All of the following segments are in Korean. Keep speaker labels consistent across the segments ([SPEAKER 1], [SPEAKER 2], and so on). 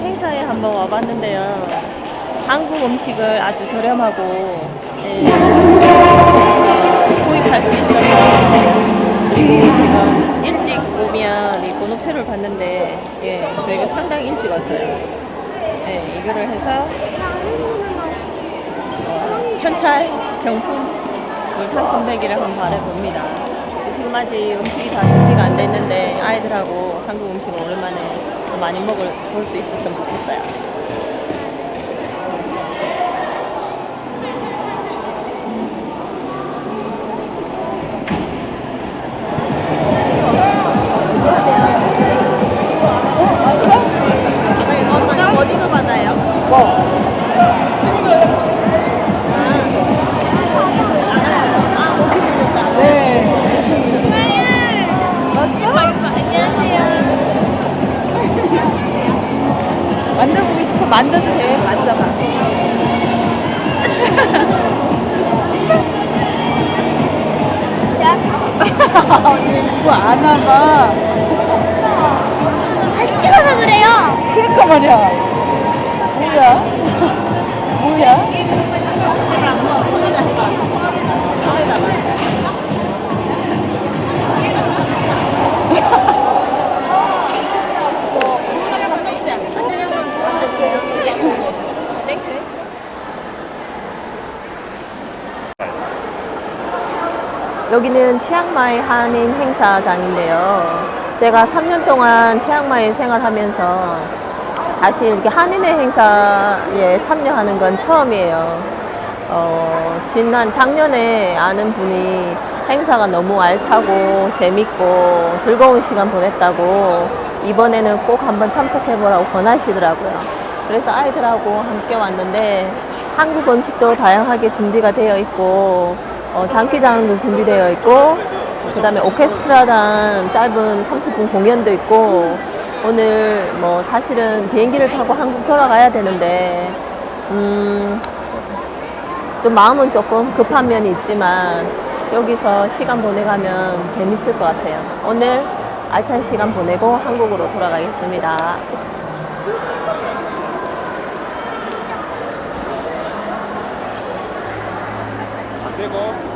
[SPEAKER 1] 행사에 한번 와봤는데요. 한국 음식을 아주 저렴하고 예, 어, 구입할 수 있어서 그리고 지금 일찍 오면 이 번호표를 봤는데 예, 저희가 상당히 일찍 왔어요. 예, 이거를 해서 어, 현찰 경품을 당첨되기를 한번 바라봅니다. 지금 아직 음식이 다 준비가 안 됐는데 아이들하고 한국 음식을 오랜만에 더 많이 먹을 볼 수 있었으면 좋겠어요.
[SPEAKER 2] 봐 안
[SPEAKER 3] 찍어서 그래요.
[SPEAKER 2] 그러니까 말이야
[SPEAKER 1] 여기는 치앙마이 한인 행사장인데요. 제가 3년 동안 치앙마이 생활하면서 사실 이렇게 한인의 행사에 참여하는 건 처음이에요. 어, 지난 작년에 아는 분이 행사가 너무 알차고 재밌고 즐거운 시간 보냈다고 이번에는 꼭 한번 참석해보라고 권하시더라고요. 그래서 아이들하고 함께 왔는데 한국 음식도 다양하게 준비가 되어 있고 어, 장기자랑도 준비되어 있고 그 다음에 오케스트라단 짧은 30분 공연도 있고 오늘 뭐 사실은 비행기를 타고 한국 돌아가야 되는데 음, 좀 마음은 조금 급한 면이 있지만 여기서 시간 보내가면 재밌을 것 같아요. 오늘 알찬 시간 보내고 한국으로 돌아가겠습니다.
[SPEAKER 3] 어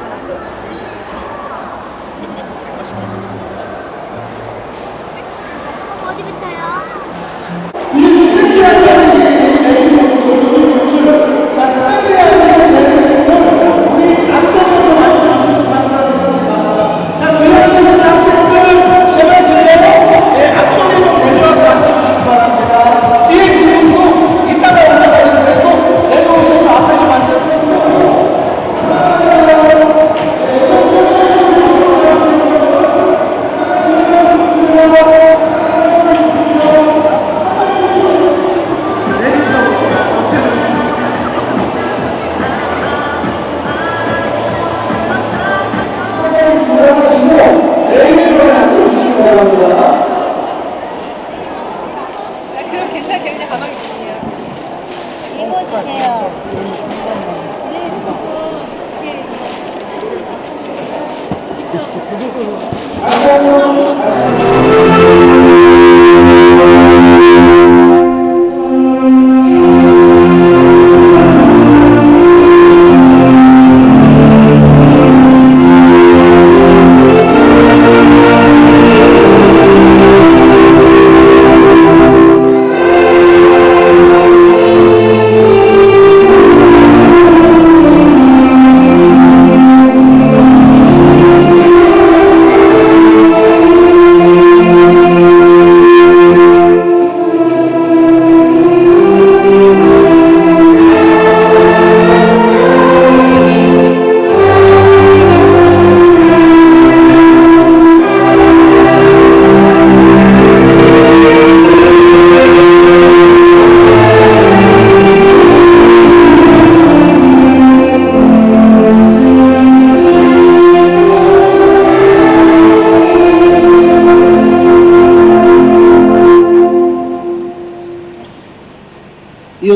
[SPEAKER 2] 그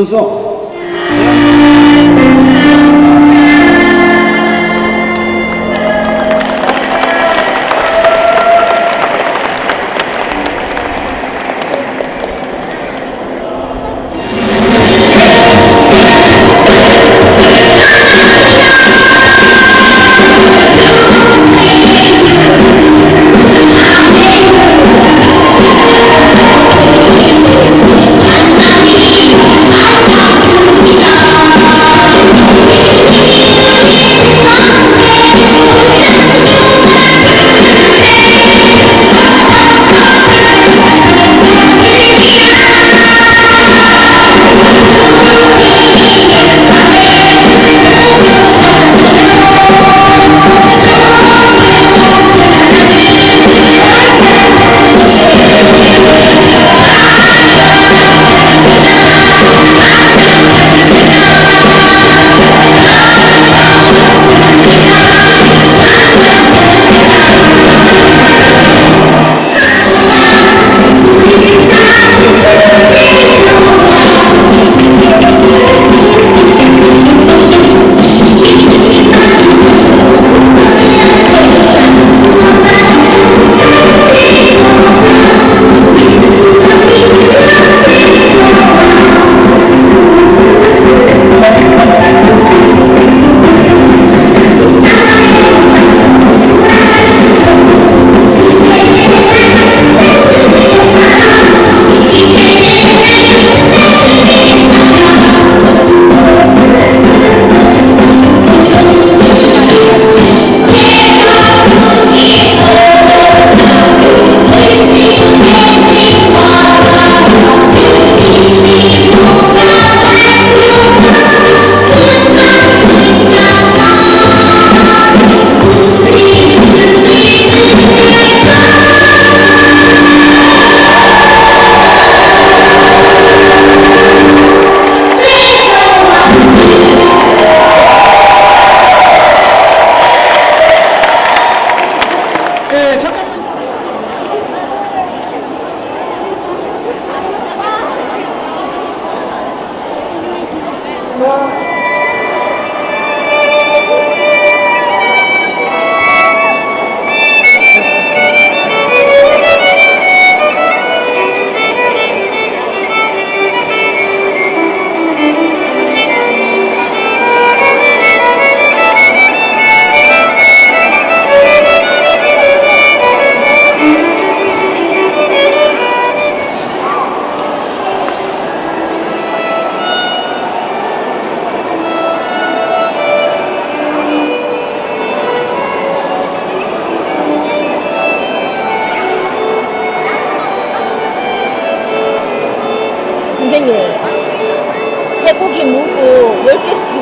[SPEAKER 4] 이어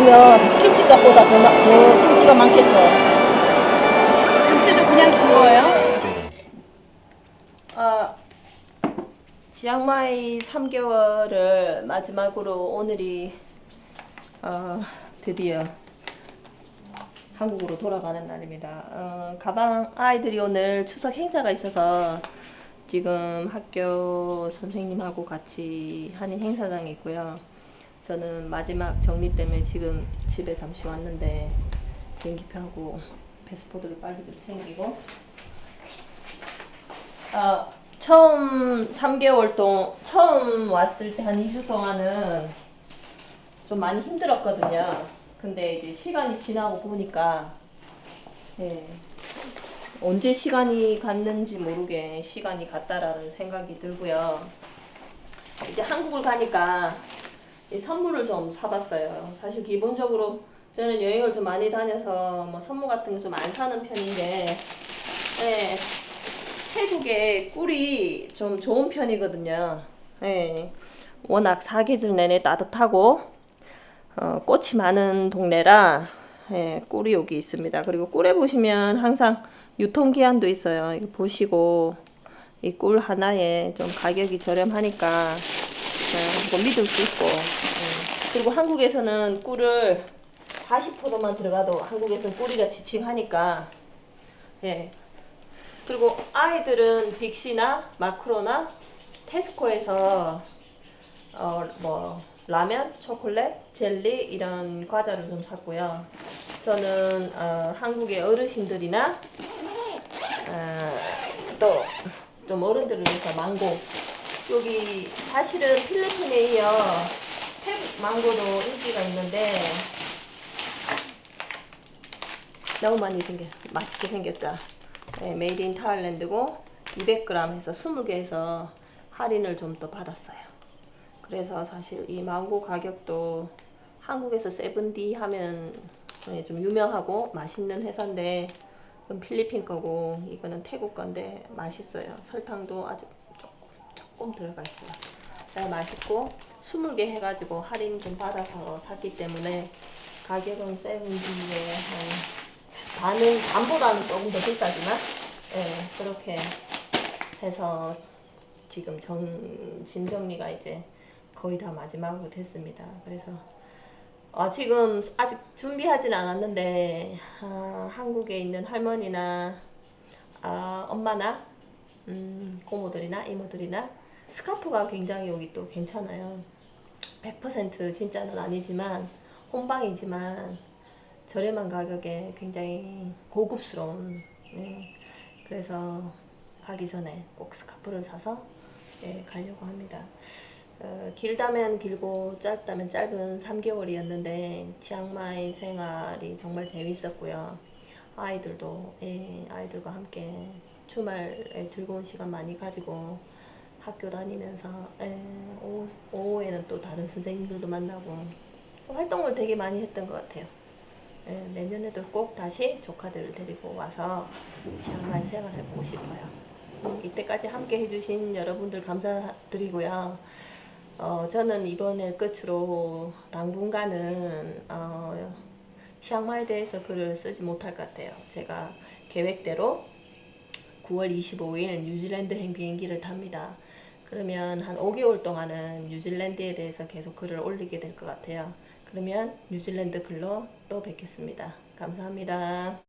[SPEAKER 1] 10개 시키면 김치값보다 더, 나- 더 김치가 많겠어.
[SPEAKER 2] 김치도 그냥 준 거예요?
[SPEAKER 1] 아, 치앙마이 3개월을 마지막으로 오늘이 어, 드디어 한국으로 돌아가는 날입니다. 어, 가방 아이들이 오늘 추석 행사가 있어서 지금 학교 선생님하고 같이 하는 행사장에 있고요. 저는 마지막 정리 때문에 지금 집에 잠시 왔는데 비행기표하고 패스포드를 빨리 좀 챙기고 아, 처음 3개월 동안 처음 왔을 때 한 2주 동안은 좀 많이 힘들었거든요. 근데 이제 시간이 지나고 보니까 예, 언제 시간이 갔는지 모르게 시간이 갔다라는 생각이 들고요. 이제 한국을 가니까 이 선물을 좀 사봤어요. 사실 기본적으로 저는 여행을 좀 많이 다녀서 뭐 선물 같은 거 좀 안 사는 편인데, 예, 태국의 꿀이 좀 좋은 편이거든요. 예. 워낙 사계절 내내 따뜻하고 어, 꽃이 많은 동네라 예, 꿀이 여기 있습니다. 그리고 꿀에 보시면 항상 유통기한도 있어요. 보시고 이 꿀 하나에 좀 가격이 저렴하니까 예, 이거 믿을 수 있고 예. 그리고 한국에서는 꿀을 40%만 들어가도 한국에서는 꿀이가 지칭하니까 예, 그리고 아이들은 빅시나 마크로나 테스코에서 어 뭐 라면, 초콜릿, 젤리 이런 과자를 좀 샀고요. 저는 어, 한국의 어르신들이나 어, 또좀 어른들을 위해서 망고 여기 사실은 필리핀에 이어 태국 망고도 인기가 있는데 너무 많이 생겨 맛있게 생겼죠. 네, 메이드 인 타일랜드고 200g 해서 20개 해서 할인을 좀 더 받았어요. 그래서 사실 이 망고 가격도 한국에서 세븐디 하면 네, 좀 유명하고 맛있는 회사인데 이건 필리핀 거고 이거는 태국 건데 맛있어요. 설탕도 아주 조금 들어가 있어요. 네, 맛있고 20개 해가지고 할인 좀 받아서 샀기 때문에 가격은 세븐디에 한 반은 반보다는 조금 더 비싸지만 예 그렇게 해서 지금 정, 짐 정리가 이제 거의 다 마지막으로 됐습니다. 그래서 아, 지금 아직 준비하진 않았는데 아, 한국에 있는 할머니나 아, 엄마나 음, 고모들이나 이모들이나 스카프가 굉장히 여기 또 괜찮아요. 100% 진짜는 아니지만 혼방이지만 저렴한 가격에 굉장히 고급스러운 네. 그래서 가기 전에 꼭 스카프를 사서 네, 가려고 합니다. 어, 길다면 길고 짧다면 짧은 3개월이었는데 치앙마이 생활이 정말 재밌었고요. 아이들도 예, 아이들과 함께 주말에 즐거운 시간 많이 가지고 학교 다니면서 예, 오후, 오후에는 또 다른 선생님들도 만나고 활동을 되게 많이 했던 것 같아요. 예, 내년에도 꼭 다시 조카들을 데리고 와서 치앙마이 생활해보고 싶어요. 음, 이때까지 함께 해주신 여러분들 감사드리고요. 어, 저는 이번에 끝으로 당분간은 어, 치앙마이에 대해서 글을 쓰지 못할 것 같아요. 제가 계획대로 9월 25일 뉴질랜드행 비행기를 탑니다. 그러면 한 5개월 동안은 뉴질랜드에 대해서 계속 글을 올리게 될 것 같아요. 그러면 뉴질랜드 글로 또 뵙겠습니다. 감사합니다.